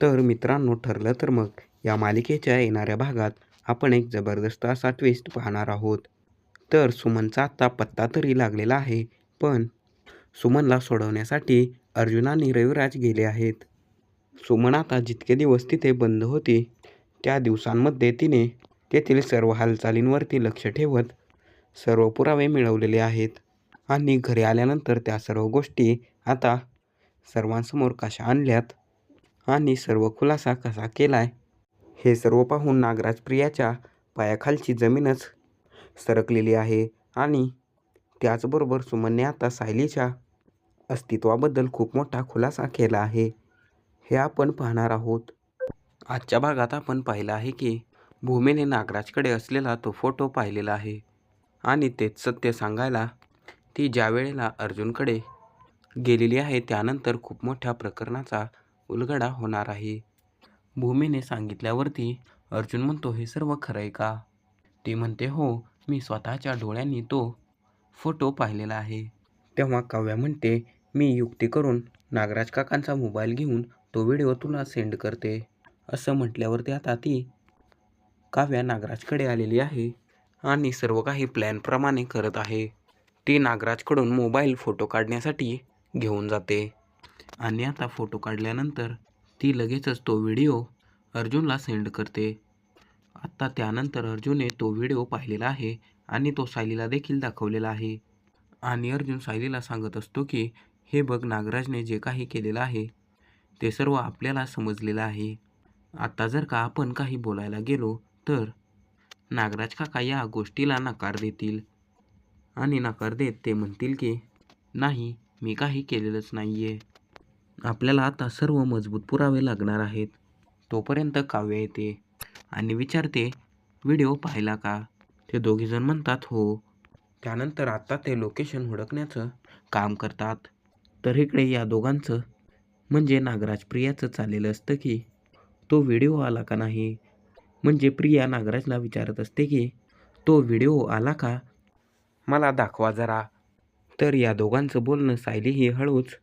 तर मित्रांनो ठरलं तर मग या मालिकेच्या येणाऱ्या भागात आपण एक जबरदस्त असा ट्विस्ट पाहणार आहोत. तर सुमनचा आत्ता पत्ता तरी लागलेला आहे पण सुमनला सोडवण्यासाठी अर्जुन आणि रविराज गेले आहेत. सुमन आता जितके दिवस तिथे बंद होती त्या दिवसांमध्ये तिने तेथील सर्व हालचालींवरती लक्ष ठेवत सर्व पुरावे मिळवलेले आहेत. आणि घरी आल्यानंतर त्या सर्व गोष्टी आता सर्वांसमोर कशा आणल्यात? आणि सर्व खुलासा कसा केलाय? हे सर्व पाहून नागराज प्रियाच्या पायाखालची जमीनच सरकलेली आहे आणि त्याचबरोबर सुमनने आता सायलीच्या अस्तित्वाबद्दल खूप मोठा खुलासा केला आहे. हे आपण पाहणार आहोत. आजच्या भागात आपण पाहिलं आहे की भूमीने नागराजकडे असलेला तो फोटो पाहिलेला आहे आणि तेच सत्य सांगायला ती ज्या वेळेला अर्जुनकडे गेलेली आहे त्यानंतर खूप मोठ्या प्रकरणाचा उलगडा होणार आहे. भूमीने सांगितल्यावरती अर्जुन म्हणतो हे सर्व खरं आहे का? ती म्हणते हो मी स्वतःच्या डोळ्यांनी तो फोटो पाहिलेला आहे. तेव्हा काव्या म्हणते मी युक्ती करून नागराज काकांचा मोबाईल घेऊन तो व्हिडिओ तुला सेंड करते. असं म्हटल्यावरती आता ती काव्या नागराजकडे आलेली आहे आणि सर्व काही प्लॅनप्रमाणे करत आहे. ती नागराजकडून मोबाईल फोटो काढण्यासाठी घेऊन जाते. आणि आता फोटो काढल्यानंतर ती लगेचच तो व्हिडिओ अर्जुनला सेंड करते. आत्ता त्यानंतर अर्जुनने तो व्हिडिओ पाहिलेला आहे आणि तो सायलीला देखील दाखवलेला आहे. आणि अर्जुन सायलीला सांगत असतो की हे बघ नागराजने जे काही केलेलं आहे ते सर्व आपल्याला समजलेलं आहे. आत्ता जर का आपण काही बोलायला गेलो तर नागराज काका या गोष्टीला नकार देतील. आणि नकार देत ते म्हणतील की नाही मी काही केलेलंच नाही आहे आपल्याला आता सर्व मजबूत पुरावे लागणार आहेत. तोपर्यंत काव्य येते. आणि विचारते व्हिडिओ पाहिला का? ते दोघेजण म्हणतात हो. त्यानंतर आता ते लोकेशन हुडकण्याचं काम करतात. तर इकडे या दोघांचं म्हणजे नागराज प्रियाचं चाललेलं असतं की तो व्हिडिओ आला का नाही? म्हणजे प्रिया नागराजला विचारत असते की तो व्हिडिओ आला का? मला दाखवा जरा. तर या दोघांचं बोलणं सायली ही हळूच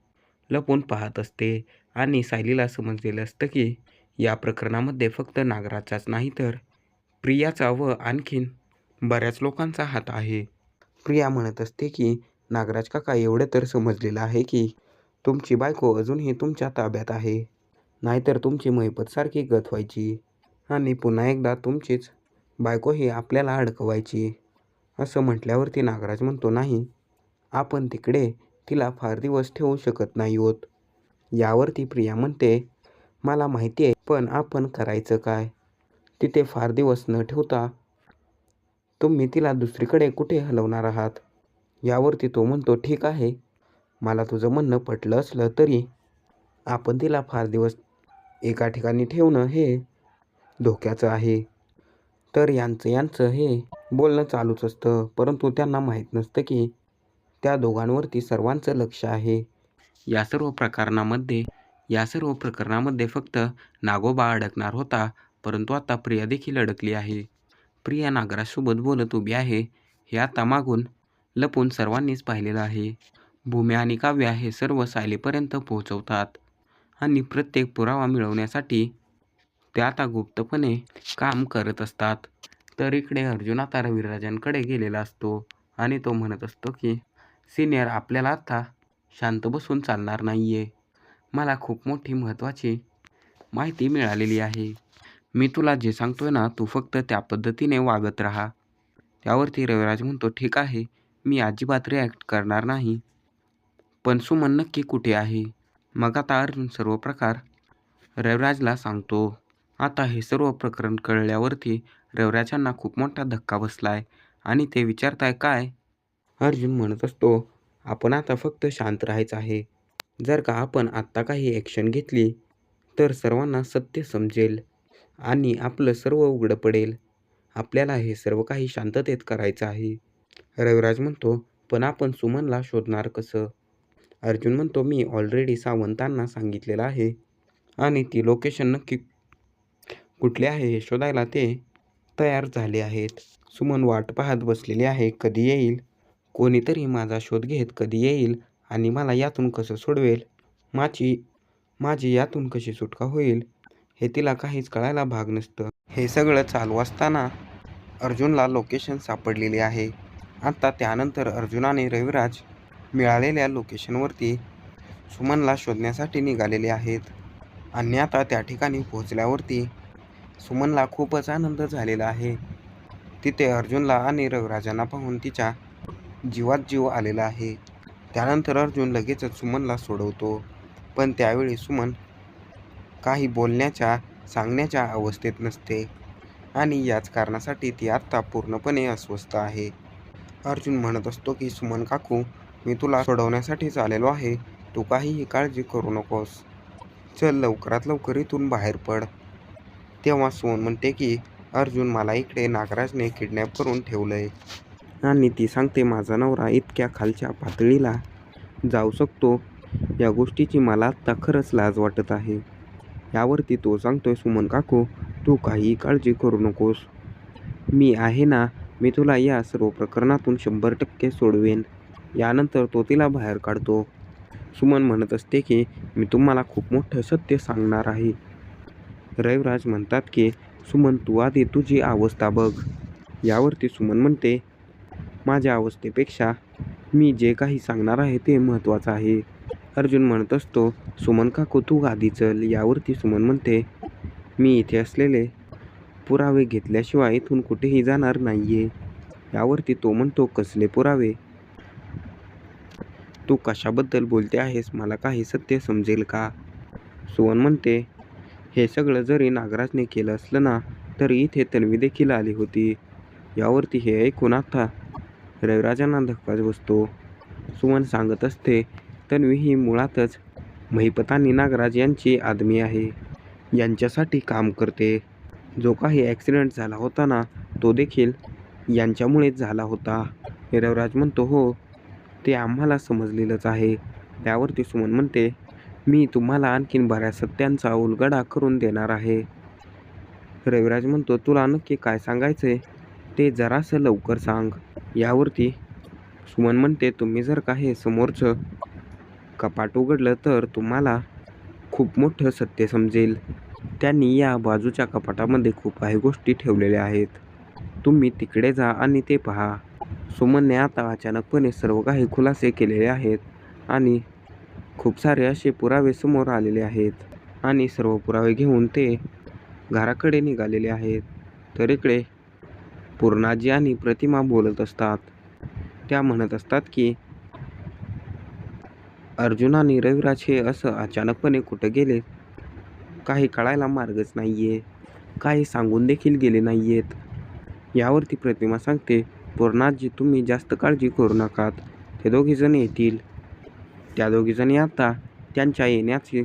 लपून पाहत असते आणि सायलीला समजलेलं असतं की या प्रकरणामध्ये फक्त नागराजचाच नाही तर प्रियाचा व आणखीन बऱ्याच लोकांचा हात आहे. प्रिया म्हणत असते की नागराज काका एवढं तर समजलेलं आहे की तुमची बायको अजूनही तुमच्या ताब्यात आहे. नाहीतर तुमची मैपतसारखी गत व्हायची आणि पुन्हा एकदा तुमचीच बायको ही आपल्याला अडकवायची. असं म्हटल्यावरती नागराज म्हणतो नाही आपण तिकडे तिला फार दिवस ठेवू शकत नाही होत. यावरती प्रिया म्हणते मला माहिती आहे पण आपण करायचं काय? तिथे फार दिवस न ठेवता तुम्ही तिला दुसरीकडे कुठे हलवणार आहात? यावरती तो म्हणतो ठीक आहे. मला तुझं म्हणणं पटलं असलं तरी आपण तिला फार दिवस एका ठिकाणी ठेवणं हे धोक्याचं आहे. तर यांचं यांचं हे बोलणं चालूच असतं. परंतु त्यांना माहीत नसतं की त्या दोघांवरती सर्वांचं लक्ष आहे. या सर्व प्रकरणामध्ये या सर्व प्रकरणामध्ये फक्त नागोबा अडकणार होता परंतु आता प्रिया देखील अडकली आहे. प्रिया नागराजसोबत बोलत उभी आहे. हे आता मागून लपून सर्वांनीच पाहिलेलं आहे. भूमी आणि काव्या हे सर्व सायलीपर्यंत पोहोचवतात आणि प्रत्येक पुरावा मिळवण्यासाठी ते आता गुप्तपणे काम करत असतात. तर इकडे अर्जुन आता रविराजांकडे गेलेला असतो आणि तो म्हणत असतो की सिनियर आपल्याला आता शांत बसून चालणार नाही आहे मला खूप मोठी महत्त्वाची माहिती मिळालेली आहे. मी तुला जे सांगतोय ना तू फक्त त्या पद्धतीने वागत राहा. त्यावरती रविराज म्हणतो ठीक आहे मी अजिबात रिॲक्ट करणार नाही. पण सुमन नक्की कुठे आहे? मग आता अर्जुन सर्व प्रकार रविराजला सांगतो. आता हे सर्व प्रकरण कळल्यावरती रविराजांना खूप मोठा धक्का बसलाय आणि ते विचारताय काय अर्जुन म्हणत असतो आपण आता फक्त शांत राहायचं आहे. जर का आपण आत्ता काही ॲक्शन घेतली तर सर्वांना सत्य समजेल आणि आपलं सर्व उघडं पडेल. आपल्याला हे सर्व काही शांततेत करायचं आहे. रविराज म्हणतो पण आपण सुमनला शोधणार कसं? अर्जुन म्हणतो मी ऑलरेडी सावंतांना सांगितलेलं आहे आणि ती लोकेशन नक्की कुठले आहे हे शोधायला ते तयार झाले आहेत. सुमन वाट पाहत बसलेली आहे कधी येईल? कोणीतरी माझा शोध घेत कधी येईल आणि मला यातून कसं सोडवेल? माझी माझी यातून कशी सुटका होईल? हे तिला काहीच कळायला भाग नसतं. हे सगळं चालू असताना अर्जुनला लोकेशन सापडलेली आहे. आता त्यानंतर अर्जुनाने रविराज मिळालेल्या लोकेशनवरती सुमनला शोधण्यासाठी निघालेले आहेत आणि आता त्या ठिकाणी पोहोचल्यावरती सुमनला खूपच आनंद झालेला आहे. तिथे अर्जुनला आणि रविराजांना पाहून तिच्या जीवात जीव आलेला आहे. त्यानंतर अर्जुन लगेचच सुमनला सोडवतो. पण त्यावेळी सुमन काही बोलण्याच्या सांगण्याच्या अवस्थेत नसते आणि याच कारणासाठी ती आत्ता पूर्णपणे अस्वस्थ आहे. अर्जुन म्हणत असतो की सुमन काकू मी तुला सोडवण्यासाठीच आलेलो आहे. तू काहीही काळजी करू नकोस. चल लवकरात लवकर इथून बाहेर पड. तेव्हा सुमन म्हणते की अर्जुन मला इकडे नागराजने किडनॅप करून ठेवलंय. आणि ती सांगते माझा नवरा इतक्या खालच्या पातळीला जाऊ शकतो. या गोष्टीची मला आत्ता खरंच लाज वाटत आहे. यावरती तो सांगतोय सुमन काकू तू काही काळजी करू नकोस. मी आहे ना मी तुला या सर्व प्रकरणातून शंभर टक्के सोडवेन. यानंतर तो तिला बाहेर काढतो. सुमन म्हणत असते की मी तुम्हाला खूप मोठं सत्य सांगणार आहे. रविराज म्हणतात की सुमन तू आधी तुझी अवस्था बघ. यावरती सुमन म्हणते माझ्या अवस्थेपेक्षा मी जे काही सांगणार आहे ते महत्त्वाचं आहे. अर्जुन म्हणत असतो सुमन काकू तू आधी चल यावरती सुमन म्हणते. मी इथे असलेले पुरावे घेतल्याशिवाय इथून कुठेही जाणार नाही आहे यावरती तो म्हणतो कसले पुरावे? तू कशाबद्दल बोलते आहेस? मला काही सत्य समजेल का? सुमन म्हणते हे सगळं जरी नागराजने केलं असलं ना तरी इथे तन्वी देखील आली होती. यावरती हे ऐकून आता रविराजांना धक्काच बसतो. सुमन सांगत असते तन्वी ही मुळातच महिपत आणि नागराज यांची आदमी आहे. यांच्यासाठी काम करते. जो काही ॲक्सिडेंट झाला होता ना तो देखील यांच्यामुळेच झाला होता. रविराज म्हणतो हो ते आम्हाला समजलेलंच आहे. त्यावरती सुमन म्हणते मी तुम्हाला आणखीन बऱ्याच सत्यांचा उलगडा करून देणार आहे. रविराज म्हणतो तुला नक्की काय सांगायचं आहे ते जरासं लवकर सांग. यावरती सुमन म्हणते तुम्ही जर का हे समोरचं कपाट उघडलं तर तुम्हाला खूप मोठं सत्य समजेल. त्यांनी या बाजूच्या कपाटामध्ये खूप काही गोष्टी ठेवलेल्या आहेत. तुम्ही तिकडे जा आणि ते पहा. सुमनने आता अचानकपणे सर्व काही खुलासे केलेले आहेत आणि खूप सारे असे पुरावे समोर आलेले आहेत आणि सर्व पुरावे घेऊन ते घराकडे निघालेले आहेत. तर इकडे पूर्णाजी आणि प्रतिमा बोलत असतात. त्या म्हणत असतात की अर्जुन आणि रविराज हे असं अचानकपणे कुठं गेले? काही कळायला मार्गच नाही आहे काही सांगून देखील गेले नाही आहेत यावरती प्रतिमा सांगते पूर्णाजी तुम्ही जास्त काळजी करू नकात. ते दोघीजण येतील. त्या दोघीजणी आता त्यांच्या येण्याची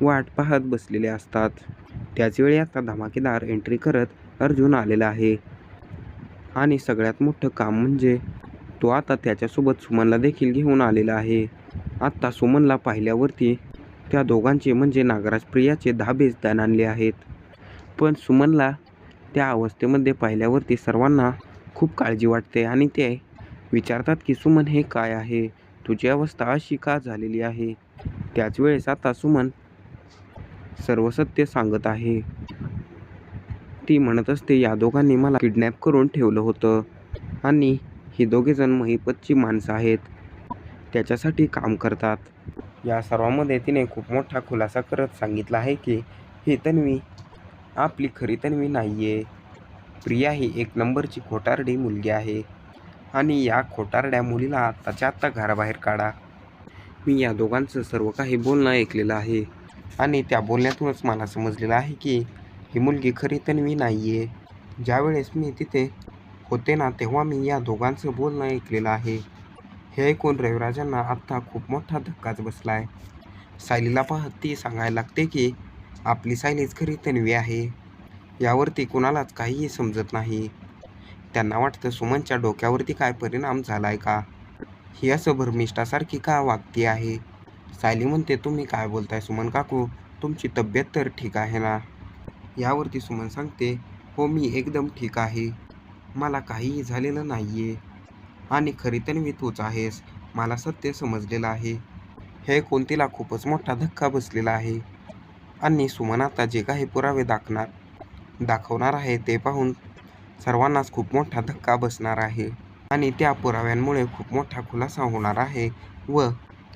वाट पाहत बसलेले असतात. त्याचवेळी आता धमाकेदार एंट्री करत अर्जुन आलेला आहे. आणि सगळ्यात मोठं काम म्हणजे तो आता त्याच्यासोबत सुमनला देखील घेऊन आलेला आहे. आत्ता सुमनला पाहिल्यावरती त्या दोघांचे म्हणजे नागराज प्रियाचे धाबेच दान आणले आहेत. पण सुमनला त्या अवस्थेमध्ये पाहिल्यावरती सर्वांना खूप काळजी वाटते आणि ते विचारतात की सुमन हे काय आहे? तुझी अवस्था अशी का झालेली आहे? त्याच वेळेस आता सुमन सर्व सत्य सांगत आहे. ती म्हणत असते या दोघांनी मला किडनॅप करून ठेवलं होतं आणि ही दोघेजण महिपतची माणसं आहेत. त्याच्यासाठी काम करतात. या सर्वांमध्ये तिने खूप मोठा खुलासा करत सांगितला आहे की ही तन्वी आपली खरी तन्वी नाही आहे प्रिया ही एक नंबरची खोटारडी मुलगी आहे आणि या खोटारड्या मुलीला आत्ताच्या आत्ता घराबाहेर काढा. मी या दोघांचं सर्व काही बोलणं ऐकलेलं आहे आणि त्या बोलण्यातूनच मला समजलेलं आहे की ही मुलगी खरी तन्वी नाही आहे ज्यावेळेस मी तिथे होते ना तेव्हा मी या दोघांचं बोलणं ऐकलेलं आहे. हे ऐकून रविराजांना आत्ता खूप मोठा धक्काच बसला आहे सायलीला पाहत ती सांगायला लागते की आपली सायलीच खरी तन्वी आहे. यावरती कुणालाच काहीही समजत नाही. त्यांना वाटतं सुमनच्या डोक्यावरती काय परिणाम झालाय का? ही असं भरमिष्ठासारखी का वागती आहे? सायली म्हणते तुम्ही काय बोलताय सुमन काकू? तुमची तब्येत तर ठीक आहे ना? यावरती सुमन सांगते हो मी एकदम ठीक आहे. मला काहीही झालेलं नाही आहे आणि खरी तन्वी तूच आहेस. मला सत्य समजलेलं आहे. हे कोणतीला खूपच मोठा धक्का बसलेला आहे. आणि सुमन आता जे काही पुरावे दाखणार दाखवणार आहे ते पाहून सर्वांनाच खूप मोठा धक्का बसणार आहे. आणि त्या पुराव्यांमुळे खूप मोठा खुलासा होणार आहे व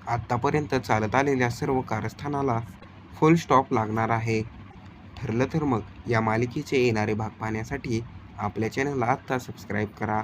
आत्तापर्यंत चालत आलेल्या सर्व कारस्थानाला फुल स्टॉप लागणार आहे. ठरलं तर मग या मालिकेचे येणारे भाग पाहण्यासाठी आपल्या चॅनलला आत्ता सबस्क्राईब करा.